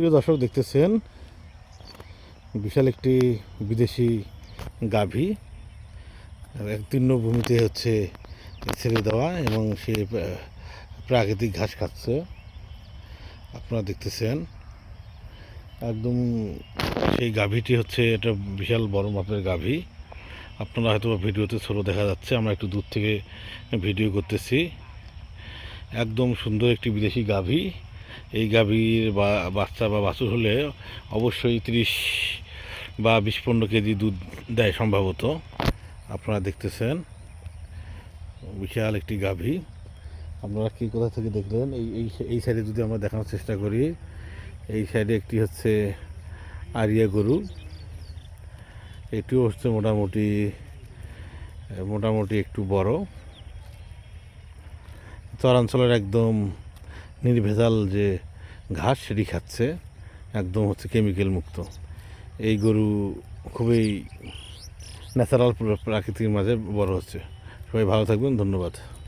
প্রিয় দর্শক দেখতেছেন, বিশাল একটি বিদেশি গাভী। এক তৃণভূমিতে হচ্ছে ছেড়ে দেওয়া এবং সে প্রাকৃতিক ঘাস খাচ্ছে। আপনারা দেখতেছেন, একদম সেই গাভীটি হচ্ছে এটা বিশাল বড় মাপের গাভী। আপনারা হয়তো ভিডিওতে ছোটো দেখা যাচ্ছে, আমরা একটু দূর থেকে ভিডিও করতেছি। একদম সুন্দর একটি বিদেশি গাভী। এই গাভীর বা বাচ্চা বা বাছুর হলে অবশ্যই তিরিশ বা বিশ পনেরো কেজি দুধ দেয় সম্ভবত। আপনারা দেখতেছেন, বিশাল একটি গাভী। আপনারা কি কোথা থেকে দেখলেন? এই এই এই সাইডে যদি আমরা দেখানোর চেষ্টা করি, এই সাইডে একটি হচ্ছে আরিয়া গরু। এটিও হচ্ছে মোটামুটি মোটামুটি একটু বড়। চরাঞ্চলের একদম নির্ভেজাল যে ঘাস সেটি খাচ্ছে, একদম হচ্ছে কেমিক্যাল মুক্ত। এই গরু খুবই ন্যাচারাল প্রাকৃতিক মাঝে বড় হচ্ছে। সবাই ভালো থাকবেন, ধন্যবাদ।